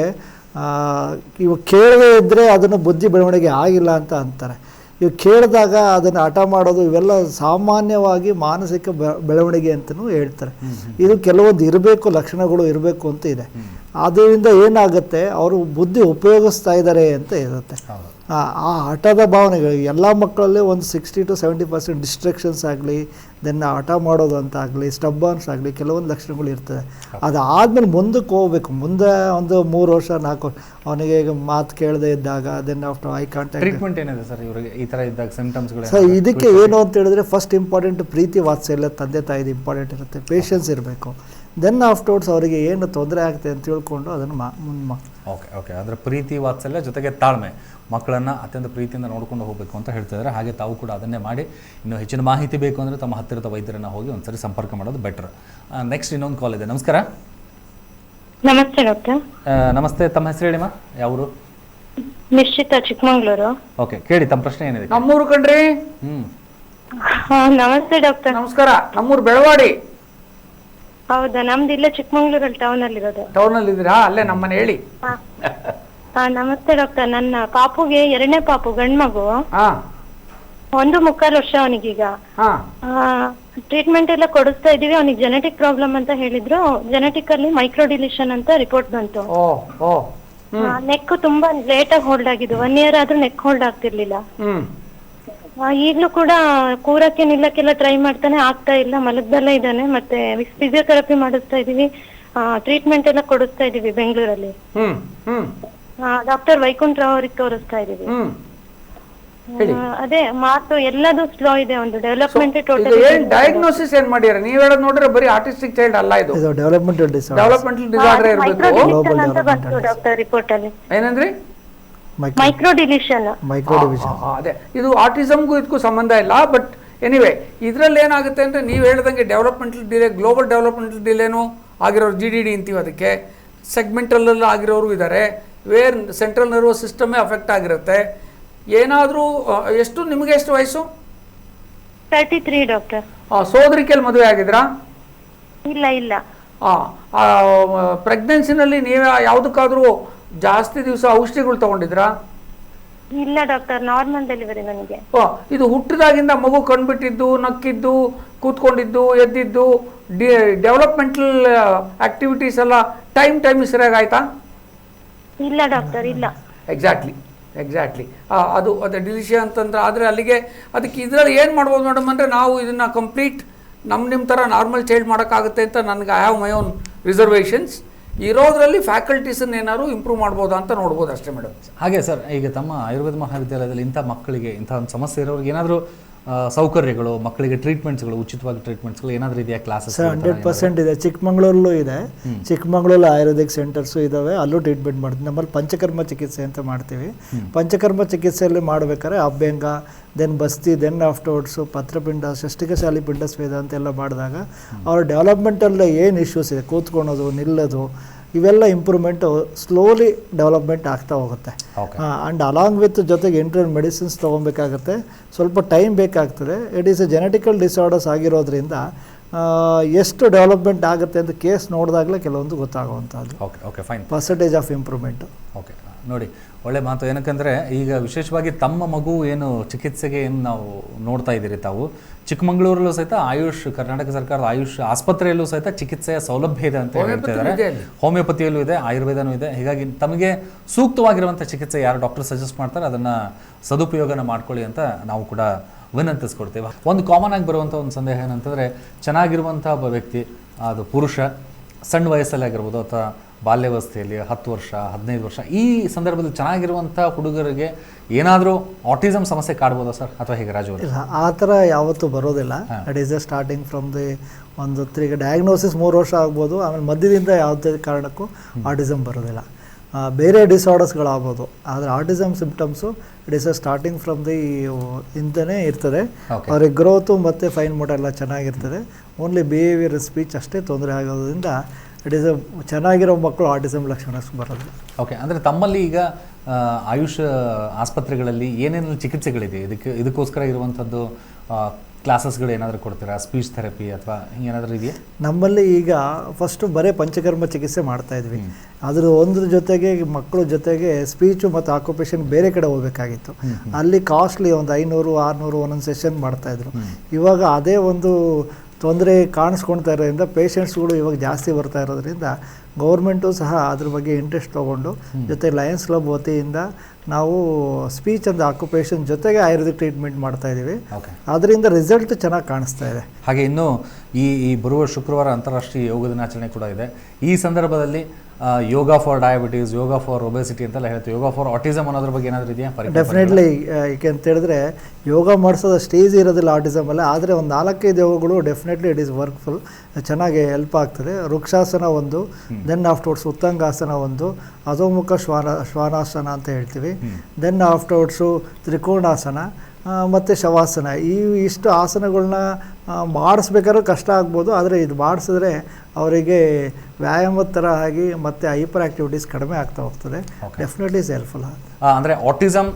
S2: ಇವು ಕೇಳದೇ ಇದ್ದರೆ ಅದನ್ನು ಬುದ್ಧಿ ಬೆಳವಣಿಗೆ ಆಗಿಲ್ಲ ಅಂತ ಅಂತಾರೆ. ಇವು ಕೇಳಿದಾಗ ಅದನ್ನು ಹಠ ಮಾಡೋದು ಇವೆಲ್ಲ ಸಾಮಾನ್ಯವಾಗಿ ಮಾನಸಿಕ ಬೆಳವಣಿಗೆ ಅಂತಲೂ ಹೇಳ್ತಾರೆ. ಇದು ಕೆಲವೊಂದು ಇರಬೇಕು ಲಕ್ಷಣಗಳು ಇರಬೇಕು ಅಂತ ಇದೆ. ಅದರಿಂದ ಏನಾಗುತ್ತೆ ಅವರು ಬುದ್ಧಿ ಉಪಯೋಗಿಸ್ತಾ ಇದ್ದಾರೆ ಅಂತ ಇರುತ್ತೆ ಆ ಆಟದ ಹಠದ ಭಾವನೆಗಳು ಎಲ್ಲ ಮಕ್ಕಳಲ್ಲಿ ಒಂದು sixty to seventy percent distractions ಆಗಲಿ ದೆನ್ ಹಠ ಮಾಡೋದು ಅಂತ ಆಗಲಿ ಸ್ಟಬ್ಬನ್ಸ್ ಆಗಲಿ ಕೆಲವೊಂದು ಲಕ್ಷಣಗಳು ಇರ್ತದೆ. ಅದಾದಮೇಲೆ ಮುಂದಕ್ಕೆ ಹೋಗ್ಬೇಕು. ಮುಂದೆ ಒಂದು ಮೂರು ವರ್ಷ ನಾಲ್ಕು ವರ್ಷ ಅವನಿಗೆ ಈಗ ಮಾತು ಕೇಳದೆ ಇದ್ದಾಗ then after eye contact
S1: treatment ಏನಿದೆ ಸರ್ ಇವರಿಗೆ ಈ ಥರ ಇದ್ದಾಗ ಸಿಮ್ಟಮ್ಸ್ಗಳು
S2: ಸರ್ ಇದಕ್ಕೆ ಏನು ಅಂತ ಹೇಳಿದ್ರೆ ಫಸ್ಟ್ ಇಂಪಾರ್ಟೆಂಟ್ ಪ್ರೀತಿ ವಾತ್ಸಲ್ಯ ತಂದೆ ತಾಯಿದು ಇಂಪಾರ್ಟೆಂಟ್ ಇರುತ್ತೆ. ಪೇಷನ್ಸ್ ಇರಬೇಕು. ದೆನ್ ಆಫ್ಟರ್ವರ್ಡ್ಸ್ ಅವರಿಗೆ ಏನು ತೊಂದರೆ ಆಗುತ್ತೆ ಅಂತ ತಿಳ್ಕೊಂಡು ಅದನ್ನು ಮಾ ಮುಂದೆ
S1: ಓಕೆ ಓಕೆ ಅದರ ಪ್ರೀತಿ ವಾತ್ಸಲ್ಯ ಜೊತೆಗೆ ತಾಳ್ಮೆ. ಮಕ್ಕಳನ್ನ ಅತ್ಯಂತ ಪ್ರೀತಿಯಿಂದ ನೋಡಿಕೊಂಡು ಹೋಗಬೇಕು ಅಂತ ಹೇಳ್ತಿದ್ದಾರೆ. ಹಾಗೆ ತಾವು ಕೂಡ ಅದನ್ನೇ ಮಾಡಿ ಇನ್ನು ಹೆಚ್ಚಿನ ಮಾಹಿತಿ ಬೇಕು ಅಂದರೆ ತಮ್ಮ ಹತ್ತಿರದ ವೈದ್ಯರನ್ನ ಹೋಗಿ ಒಂದ್ಸರಿ ಸಂಪರ್ಕ ಮಾಡೋದು ಬೆಟರ್ ನೆಕ್ಸ್ಟ್ ಇನ್ನೊಂದು ಕಾಲ್ ಇದೆ. ನಮಸ್ಕಾರ.
S5: ನಮಸ್ತೆ ಡಾಕ್ಟರ್.
S1: ನಮಸ್ತೆ. ತಮ್ಮ ಹೆಸರು ಹೇಳಿಮ್ಮ ಯಾವರು?
S5: ನಿಶ್ಚಿತ ಚಿಕ್ಕಮಂಗ್ಳೂರು.
S1: ಓಕೆ ಕೇಳಿ ತಮ್ಮ ಪ್ರಶ್ನೆ ಏನಿದೆ?
S3: ನಮ್ಮೂರು ಕಣ್ರಿ.
S1: ಹ್ಮ್.
S5: ನಮಸ್ತೆ ಡಾಕ್ಟರ್.
S3: ನಮಸ್ಕಾರ. ನಮ್ಮೂರು ಬೆಳವಾಡಿ.
S5: ಹೌದಾ? ನಮ್ದು ಇಲ್ಲೇ ಚಿಕ್ಕಮಂಗ್ಳೂರಲ್ಲಿ ಟೌನ್ ಅಲ್ಲಿ ಇರೋದು
S3: ಟೌನಲ್ಲಿ ಇದ್ದೀರಾ ಅಲ್ಲೇ ನಮ್ಮನೆ ಹೇಳಿ.
S5: ಹಾ. ಹಾ ನಮಸ್ತೆ ಡಾಕ್ಟರ್ ನನ್ನ ಪಾಪುಗೆ ಎರಡನೇ ಪಾಪು ಗಂಡ್ಮಗು
S3: ಹಾ.
S5: ಒಂದು ಮುಕ್ಕಾಲು ವರ್ಷ ಅವನಿಗೀಗ.
S3: ಹಾ.
S5: ಟ್ರೀಟ್ಮೆಂಟ್ ಎಲ್ಲ ಕೊಡಿಸ್ತಾ ಇದೀವಿ ಅವನಿಗೆ ಜೆನೆಟಿಕ್ ಪ್ರಾಬ್ಲಮ್ ಅಂತ ಹೇಳಿದ್ರು. ಜೆನೆಟಿಕ್ ಅಲ್ಲಿ ಮೈಕ್ರೋ ಡಿಲಿಷನ್ ಅಂತ ರಿಪೋರ್ಟ್ ಬಂತು.
S3: ಓ ಓ.
S5: ನೆಕ್ ತುಂಬಾ ಲೇಟ್ ಆಗಿ ಹೋಲ್ಡ್ ಆಗಿದ್ದು. ಒನ್ ಇಯರ್ ಆದ್ರೂ ನೆಕ್ ಹೋಲ್ಡ್ ಆಗ್ತಿರ್ಲಿಲ್ಲ.
S3: ಹ್ಮ್.
S5: ಈಗ್ಲೂ ಕೂಡ ಕೂರಕ್ಕೆ ನಿಲ್ಲಕ್ಕೆಲ್ಲ ಟ್ರೈ ಮಾಡ್ತಾನೆ ಆಗ್ತಾ ಇಲ್ಲ ಮಲಗ್ದಲ್ಲೇ ಇದ್ದಾನೆ ಮತ್ತೆ ಫಿಸಿಯೋಥೆರಪಿ ಮಾಡಿಸ್ತಾ ಇದೀವಿ ಟ್ರೀಟ್ಮೆಂಟ್ ಎಲ್ಲ ಕೊಡಿಸ್ತಾ ಇದೀವಿ ಬೆಂಗಳೂರಲ್ಲಿ.
S3: ಹ್ಮ್ ಹ್ಮ್.
S5: ಡಾಕ್ಟರ್ ವೈಕುಂಠರಾವ್ ಅವ್ರಿಗೆ ತೋರಿಸ್ತಾ ಇದೀವಿ
S3: ಹ್ಮ್. ಹೇಳಿ.
S5: ಆ, ಅದೇ ಮಾತು ಎಲ್ಲದೂ ಸ್ಲೋ ಇದೆ ಒಂದು ಡೆವಲಪ್ಮೆಂಟ್
S3: ಇದು
S5: ಟೋಟಲ್
S3: ಏನ್ ಡಯಾಗ್ನೋಸಿಸ್ ಏನ್ ಮಾಡ್ಯಾರ ನೀವ್ ಹೇಳೋದ್ ನೋಡ್ರೆ ಬರೀ ಆರ್ಟಿಸ್ಟಿಕ್ ಚೈಲ್ಡ್ ಅಲ್ಲ ಇದು.
S2: ಇದು ಡೆವಲಪ್ಮೆಂಟಲ್ ಡಿಸಾರ್ಡರ್
S3: ಡೆವಲಪ್ಮೆಂಟಲ್ ಡಿಸಾರ್ಡರ್ ಇರಬೇಕು.
S5: ಮೈಕ್ರೋ ಅಂತ ಬಂತು ಡಾಕ್ಟರ್ ರಿಪೋರ್ಟ್ ಅಲ್ಲಿ.
S3: ಏನಂದ್ರಿ?
S2: ಮೈಕ್ರೋ
S5: ಡಿಲಿಷನ್
S2: ಮೈಕ್ರೋ ಡಿವಿಷನ್
S3: ಅದೇ. ಇದು ಆರ್ಟಿಸಮ್ಗೂ ಇದಕ್ಕೂ ಸಂಬಂಧ ಇಲ್ಲ ಬಟ್ ಎನಿವೆ ಇದರಲ್ಲಿ ಏನಾಗುತ್ತೆ ಅಂದರೆ ನೀವು ಹೇಳ್ದಂಗೆ ಡೆವಲಪ್ಮೆಂಟಲ್ ಡಿಲೇ ಗ್ಲೋಬಲ್ ಡೆವಲಪ್ಮೆಂಟಲ್ ಡಿಲೇನು ಆಗಿರೋರು ಜಿ ಡಿ ಡಿ ಅಂತೀವಿ ಅದಕ್ಕೆ. ಸೆಗ್ಮೆಂಟಲ್ಲೆಲ್ಲ ಆಗಿರೋರು ಇದ್ದಾರೆ ವೇರ್ ಸೆಂಟ್ರಲ್ ನರ್ವಸ್ ಸಿಸ್ಟಮೇ ಅಫೆಕ್ಟ್ ಆಗಿರುತ್ತೆ. ಏನಾದರೂ ಎಷ್ಟು ನಿಮಗೆ ಎಷ್ಟು ವಯಸ್ಸು?
S5: ತರ್ಟಿ ತ್ರೀ ಡಾಕ್ಟರ್
S3: ಸೋದರಿಕೆಯಲ್ಲಿ ಮದುವೆ ಆಗಿದ್ರಾ?
S5: ಇಲ್ಲ ಇಲ್ಲ.
S3: ಪ್ರೆಗ್ನೆನ್ಸಿನಲ್ಲಿ ನೀವು ಯಾವುದಕ್ಕಾದರೂ ಜಾಸ್ತಿ ದಿವಸ ಔಷಧಿಗಳು ತಗೊಂಡಿದ್ರಾ?
S5: ಇಲ್ಲ ಡಾಕ್ಟರ್ ನಾರ್ಮಲ್ ಡೆಲಿವರಿ ನನಗೆ.
S3: ಓ ಇದು ಹುಟ್ಟಿದಾಗಿಂದ ಮಗು ಕಣ್ಬಿಟ್ಟಿದ್ದು ನಕ್ಕಿದ್ದು ಕೂತ್ಕೊಂಡಿದ್ದು ಎದ್ದಿದ್ದು ಡಿ ಡೆವಲಪ್ಮೆಂಟಲ್ ಆಕ್ಟಿವಿಟೀಸ್ ಎಲ್ಲ ಟೈಮ್ ಟೈಮ್ ಸರಿಯಾಗಿ ಆಯ್ತಾ?
S5: ಇಲ್ಲ ಡಾಕ್ಟರ್ ಇಲ್ಲ.
S3: Exactly exactly. ಅದು ಅದೇ ಡಿಲಿಷಿಯನ್ ಅಂತಂದ್ರೆ ಆದರೆ ಅಲ್ಲಿಗೆ ಅದಕ್ಕೆ ಇದರಲ್ಲಿ ಏನು ಮಾಡ್ಬೋದು ಮೇಡಮ್ ಅಂದರೆ ನಾವು ಇದನ್ನು ಕಂಪ್ಲೀಟ್ ನಮ್ಮ ನಿಮ್ಮ ಥರ ನಾರ್ಮಲ್ ಚೈಲ್ಡ್ ಮಾಡೋಕ್ಕಾಗುತ್ತೆ ಅಂತ ನನಗೆ I have my own reservations ಇರೋದ್ರಲ್ಲಿ ಫ್ಯಾಕಲ್ಟೀಸನ್ನು ಏನಾದ್ರು ಇಂಪ್ರೂವ್ ಮಾಡ್ಬೋದಾ ಅಂತ ನೋಡ್ಬೋದು ಅಷ್ಟೇ ಮೇಡಮ್
S1: ಹಾಗೆ ಸರ್, ಈಗ ತಮ್ಮ ಆಯುರ್ವೇದ ಮಹಾವಿದ್ಯಾಲಯದಲ್ಲಿ ಇಂಥ ಮಕ್ಕಳಿಗೆ ಇಂಥ ಒಂದು ಸಮಸ್ಯೆ ಇರೋರಿಗೆ ಏನಾದರೂ ಸೌಕರ್ಯಗಳು ಮಕ್ಕಳಿಗೆ ಟ್ರೀಟ್ಮೆಂಟ್ಸ್ಗಳು ಉಚಿತವಾಗಿ ಟ್ರೀಟ್ಮೆಂಟ್ಸ್ಗಳು ಏನಾದರೂ ಇದೆಯಾ ಕ್ಲಾಸಸ್
S2: ಸರ್ ಹಂಡ್ರೆಡ್ ಪರ್ಸೆಂಟ್ ಇದೆ. ಚಿಕ್ಕಮಂಗ್ಳೂರಲ್ಲೂ ಇದೆ. ಚಿಕ್ಕಮಂಗ್ಳೂರಲ್ಲಿ ಆಯುರ್ವೇದಿಕ್ ಸೆಂಟರ್ಸು ಇದ್ದಾವೆ ಅಲ್ಲೂ ಟ್ರೀಟ್ಮೆಂಟ್ ಮಾಡ್ತೀವಿ. ನಮ್ಮಲ್ಲಿ ಪಂಚಕರ್ಮ ಚಿಕಿತ್ಸೆ ಅಂತ ಮಾಡ್ತೀವಿ. ಪಂಚಕರ್ಮ ಚಿಕಿತ್ಸೆಯಲ್ಲಿ ಮಾಡ್ಬೇಕಾದ್ರೆ ಅಭ್ಯಂಗ ದೆನ್ ಬಸ್ತಿ ದೆನ್ ಆಫ್ಟರ್ವರ್ಡ್ಸು ಪತ್ರಪಿಂಡ ಷಷ್ಟಿಕಶಾಲಿ ಪಿಂಡ ಸ್ವೇದ ಅಂತೆಲ್ಲ ಮಾಡಿದಾಗ ಅವ್ರ ಡೆವಲಪ್ಮೆಂಟಲ್ಲೇ ಏನು ಇಶ್ಯೂಸ್ ಇದೆ? ಕೂತ್ಕೊಳೋದು ನಿಲ್ಲೋದು ಇವೆಲ್ಲ ಇಂಪ್ರೂವ್ಮೆಂಟು ಸ್ಲೋಲಿ ಡೆವಲಪ್ಮೆಂಟ್ ಆಗ್ತಾ ಹೋಗುತ್ತೆ. ಆ್ಯಂಡ್ ಅಲಾಂಗ್ ವಿತ್ ಜೊತೆಗೆ ಇಂಟರ್ನಲ್ ಮೆಡಿಸಿನ್ಸ್ ತೊಗೊಬೇಕಾಗುತ್ತೆ ಸ್ವಲ್ಪ ಟೈಮ್ ಬೇಕಾಗ್ತದೆ. It is a genetical disorders ಆಗಿರೋದ್ರಿಂದ ಎಷ್ಟು ಡೆವಲಪ್ಮೆಂಟ್ ಆಗುತ್ತೆ ಅಂತ ಕೇಸ್ ನೋಡಿದಾಗಲೇ ಕೆಲವೊಂದು ಗೊತ್ತಾಗುವಂಥದ್ದು.
S1: Okay okay fine
S2: percentage of improvement
S1: okay ನೋಡಿ ಒಳ್ಳೆ ಮಾತು. ಏನಕ್ಕಂದ್ರೆ ಈಗ ವಿಶೇಷವಾಗಿ ತಮ್ಮ ಮಗು ಏನು ಚಿಕಿತ್ಸೆಗೆ ಏನು ನಾವು ನೋಡ್ತಾ ಇದ್ದೀರಿ ತಾವು ಚಿಕ್ಕಮಗಳೂರಲ್ಲೂ ಸಹಿತ ಆಯುಷ್ ಕರ್ನಾಟಕ ಸರ್ಕಾರದ ಆಯುಷ್ ಆಸ್ಪತ್ರೆಯಲ್ಲೂ ಸಹಿತ ಚಿಕಿತ್ಸೆಯ ಸೌಲಭ್ಯ ಇದೆ ಅಂತ ಹೇಳ್ತಾ
S3: ಹೋಮಿಯೋಪತಿ ಇದೆ
S1: ಇದ್ದಾರೆ ಹೋಮಿಯೋಪತಿಯಲ್ಲೂ ಇದೆ ಆಯುರ್ವೇದನೂ ಇದೆ. ಹೀಗಾಗಿ ತಮಗೆ ಸೂಕ್ತವಾಗಿರುವಂಥ ಚಿಕಿತ್ಸೆ ಯಾರು ಡಾಕ್ಟರ್ ಸಜೆಸ್ಟ್ ಮಾಡ್ತಾರೆ ಅದನ್ನು ಸದುಪಯೋಗನ ಮಾಡ್ಕೊಳ್ಳಿ ಅಂತ ನಾವು ಕೂಡ ವಿನಂತಿಸ್ಕೊಡ್ತೇವೆ. ಒಂದು ಕಾಮನ್ ಆಗಿ ಬರುವಂಥ ಒಂದು ಸಂದೇಹ ಏನಂತಂದರೆ ಚೆನ್ನಾಗಿರುವಂಥ ಒಬ್ಬ ವ್ಯಕ್ತಿ ಅದು ಪುರುಷ ಸಣ್ಣ ವಯಸ್ಸಲ್ಲಿ ಆಗಿರ್ಬೋದು ಅಥವಾ ಬಾಲ್ಯಾವಸ್ಥೆಯಲ್ಲಿ ಹತ್ತು ವರ್ಷ ಹದಿನೈದು ವರ್ಷ ಈ ಸಂದರ್ಭದಲ್ಲಿ ಚೆನ್ನಾಗಿರುವಂಥ ಹುಡುಗರಿಗೆ ಏನಾದರೂ ಆಟಿಸಮ್ ಸಮಸ್ಯೆ ಕಾಡ್ಬೋದಾ ಸರ್? ಅಥವಾ ಹೇಗೆ ರಾಜು
S2: ಇಲ್ಲ ಆ ಥರ ಯಾವತ್ತೂ ಬರೋದಿಲ್ಲ. It is a starting from the ಒಂದು ತ್ರೀ ಡಯಾಗ್ನೋಸಿಸ್ ಮೂರು ವರ್ಷ ಆಗ್ಬೋದು ಆಮೇಲೆ ಮಧ್ಯದಿಂದ ಯಾವುದೇ ಕಾರಣಕ್ಕೂ ಆಟಿಸಮ್ ಬರೋದಿಲ್ಲ. ಬೇರೆ ಡಿಸಾರ್ಡರ್ಸ್ಗಳಾಗ್ಬೋದು ಆದರೆ autism symptoms it is a starting from the ಇಂದನೇ ಇರ್ತದೆ. ಅವ್ರಿಗೆ ಗ್ರೋತು ಮತ್ತು ಫೈನ್ ಮೋಟ ಎಲ್ಲ ಚೆನ್ನಾಗಿರ್ತದೆ. ಓನ್ಲಿ ಬಿಹೇವಿಯರ್ ಸ್ಪೀಚ್ ಅಷ್ಟೇ ತೊಂದರೆ ಆಗೋದ್ರಿಂದ ಇಟ್ ಈಸ್ ಎ ಚೆನ್ನಾಗಿರೋ ಮಕ್ಕಳು ಆಟಿಸಮ್ ಲಕ್ಷಣ ಬರೋದು.
S1: ಓಕೆ ಅಂದರೆ ತಮ್ಮಲ್ಲಿ ಈಗ ಆಯುಷ್ ಆಸ್ಪತ್ರೆಗಳಲ್ಲಿ ಏನೇನು ಚಿಕಿತ್ಸೆಗಳಿದೆ? ಇದಕ್ಕೆ ಇದಕ್ಕೋಸ್ಕರ ಇರುವಂಥದ್ದು ಕ್ಲಾಸಸ್ಗಳು ಏನಾದರೂ ಕೊಡ್ತೀರಾ? ಸ್ಪೀಚ್ ಥೆರಪಿ ಅಥವಾ ಏನಾದರೂ ಇದೆಯಾ?
S2: ನಮ್ಮಲ್ಲಿ ಈಗ ಫಸ್ಟು ಬರೀ ಪಂಚಕರ್ಮ ಚಿಕಿತ್ಸೆ ಮಾಡ್ತಾ ಇದ್ವಿ. ಅದ್ರ ಒಂದ್ರ ಜೊತೆಗೆ ಮಕ್ಕಳ ಜೊತೆಗೆ ಸ್ಪೀಚು ಮತ್ತು ಆಕ್ಯುಪೇಷನ್ ಬೇರೆ ಕಡೆ ಹೋಗ್ಬೇಕಾಗಿತ್ತು. ಅಲ್ಲಿ ಕಾಸ್ಟ್ಲಿ ಒಂದು ಐನೂರು ಆರುನೂರು ಒಂದೊಂದು ಸೆಷನ್ ಮಾಡ್ತಾಯಿದ್ರು ಇವಾಗ ಅದೇ ಒಂದು ತೊಂದರೆ ಕಾಣಿಸ್ಕೊಳ್ತಾ ಇರೋದ್ರಿಂದ ಪೇಷಂಟ್ಸ್ಗಳು ಇವಾಗ ಜಾಸ್ತಿ ಬರ್ತಾ ಇರೋದ್ರಿಂದ ಗೌರ್ಮೆಂಟು ಸಹ ಅದ್ರ ಬಗ್ಗೆ ಇಂಟ್ರೆಸ್ಟ್ ತೊಗೊಂಡು ಜೊತೆ ಲಯನ್ಸ್ ಕ್ಲಬ್ ವತಿಯಿಂದ ನಾವು ಸ್ಪೀಚ್ ಅಂಡ್ ಆಕ್ಯುಪೇಷನ್ ಜೊತೆಗೆ ಆಯುರ್ವೇದಿಕ್ ಟ್ರೀಟ್ಮೆಂಟ್ ಮಾಡ್ತಾ ಇದ್ದೀವಿ. ಅದರಿಂದ ರಿಸಲ್ಟ್ ಚೆನ್ನಾಗಿ ಕಾಣಿಸ್ತಾ ಇದೆ.
S1: ಹಾಗೆ ಇನ್ನು ಈ ಈ ಬರುವ ಶುಕ್ರವಾರ ಅಂತಾರಾಷ್ಟ್ರೀಯ ಯೋಗ ದಿನಾಚರಣೆ ಕೂಡ ಇದೆ. ಈ ಸಂದರ್ಭದಲ್ಲಿ yoga for diabetes yoga for obesity ಅಂತೆಲ್ಲ ಹೇಳ್ತೀವಿ. ಯೋಗ ಫಾರ್ ಆಟಿಸಮ್ ಅನ್ನೋದ್ರ ಬಗ್ಗೆ ಏನಾದರೂ ಇದೆಯಾ?
S2: ಡೆಫಿನೆಟ್ಲಿ ಏಕೆ ಅಂತ ಹೇಳಿದ್ರೆ ಯೋಗ ಮಾಡಿಸೋದು ಸ್ಟೇಜ್ ಇರೋದಿಲ್ಲ ಆಟಿಸಮ್ ಅಲ್ಲ. ಆದರೆ ಒಂದು ನಾಲ್ಕೈದು ಯೋಗಗಳು ಡೆಫಿನೆಟ್ಲಿ ಇಟ್ ಈಸ್ ವರ್ಕ್ಫುಲ್ ಚೆನ್ನಾಗಿ ಹೆಲ್ಪ್ ಆಗ್ತದೆ. ವೃಕ್ಷಾಸನ ಒಂದು ದೆನ್ ಆಫ್ಟರ್ವರ್ಡ್ಸ್ ಉತ್ತಂಗಾಸನ ಒಂದು ಅಧೋಮುಖ ಶ್ವಾನ ಶ್ವಾನಾಸನ ಅಂತ ಹೇಳ್ತೀವಿ. ದೆನ್ ಆಫ್ಟರ್ವರ್ಡ್ಸು ತ್ರಿಕೋಣಾಸನ ಮತ್ತು ಶವಾಸನ. ಈ ಇಷ್ಟು ಆಸನಗಳನ್ನ ಮಾಡಿಸ್ಬೇಕಾದ್ರೂ ಕಷ್ಟ ಆಗ್ಬೋದು ಆದರೆ ಇದು ಮಾಡಿಸಿದ್ರೆ ಅವರಿಗೆ ವ್ಯಾಯಾಮದ ಥರ ಆಗಿ ಮತ್ತು ಹೈಪರ್ ಆ್ಯಕ್ಟಿವಿಟೀಸ್ ಕಡಿಮೆ ಆಗ್ತಾ ಹೋಗ್ತದೆ. ಡೆಫಿನೆಟ್ಲಿ ಇಸ್ ಹೆಲ್ಪ್ಫುಲ್ ಅಂದರೆ
S1: ಆ, ಅಂದ್ರೆ ಆಟಿಸಮ್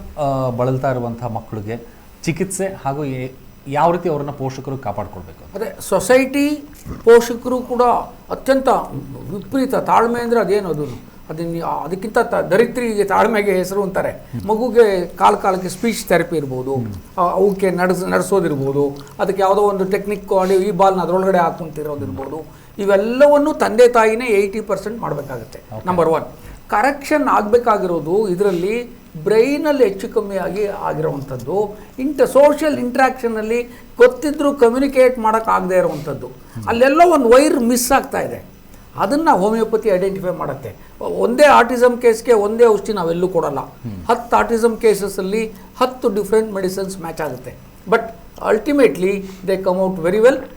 S1: ಬಳಲ್ತಾ ಇರುವಂಥ ಮಕ್ಕಳಿಗೆ ಚಿಕಿತ್ಸೆ ಹಾಗೂ ಯಾವ ರೀತಿ ಅವ್ರನ್ನ ಪೋಷಕರು ಕಾಪಾಡ್ಕೊಳ್ಬೇಕು?
S3: ಅಂದರೆ ಸೊಸೈಟಿ ಪೋಷಕರು ಕೂಡ ಅತ್ಯಂತ ವಿಪರೀತ ತಾಳ್ಮೆ ಅಂದರೆ ಅದೇನು ಅದು? ಅದನ್ನ ಅದಕ್ಕಿಂತ ತ- ದರಿದ್ರಿಗೆ ತಾಳ್ಮೆಗೆ ಹೆಸರು ಅಂತಾರೆ. ಮಗುಗೆ ಕಾಲ ಕಾಲಕ್ಕೆ ಸ್ಪೀಚ್ ಥೆರಪಿ ಇರ್ಬೋದು ಅವಕ್ಕೆ ನಡೆಸ್ ನಡೆಸೋದಿರ್ಬೋದು ಅದಕ್ಕೆ ಯಾವುದೋ ಒಂದು ಟೆಕ್ನಿಕ್ ಮಾಡಿ ಈ ಬಾಲ್ನ ಅದರೊಳಗಡೆ ಹಾಕೊಂತಿರೋದಿರ್ಬೋದು ಇವೆಲ್ಲವನ್ನು ತಂದೆ ತಾಯಿನೇ ಏಯ್ಟಿ ಪರ್ಸೆಂಟ್ ಮಾಡಬೇಕಾಗುತ್ತೆ ನಂಬರ್ ಒನ್ ಕರೆಕ್ಷನ್ ಆಗಬೇಕಾಗಿರೋದು ಇದರಲ್ಲಿ ಬ್ರೈನಲ್ಲಿ ಹೆಚ್ಚು ಕಮ್ಮಿಯಾಗಿ ಆಗಿ ಆಗಿರೋವಂಥದ್ದು ಇಂಟ ಸೋಷಿಯಲ್ ಇಂಟ್ರ್ಯಾಕ್ಷನಲ್ಲಿ ಗೊತ್ತಿದ್ದರೂ ಕಮ್ಯುನಿಕೇಟ್ ಮಾಡೋಕ್ಕಾಗದೇ ಇರುವಂಥದ್ದು. ಅಲ್ಲೆಲ್ಲ ಒಂದು ವೈರ್ ಮಿಸ್ ಆಗ್ತಾ ಇದೆ. ಅದನ್ನು ಹೋಮಿಯೋಪತಿ ಐಡೆಂಟಿಫೈ ಮಾಡುತ್ತೆ. ಒಂದೇ ಆಟಿಸಮ್ ಕೇಸ್ಗೆ ಒಂದೇ ಔಷಧಿ ನಾವೆಲ್ಲೂ ಕೊಡಲ್ಲ. ಹತ್ತು ಆಟಿಸಮ್ ಕೇಸಸಲ್ಲಿ ಹತ್ತು ಡಿಫ್ರೆಂಟ್ ಮೆಡಿಸಿನ್ಸ್ ಮ್ಯಾಚ್ ಆಗುತ್ತೆ. But ultimately they come out very well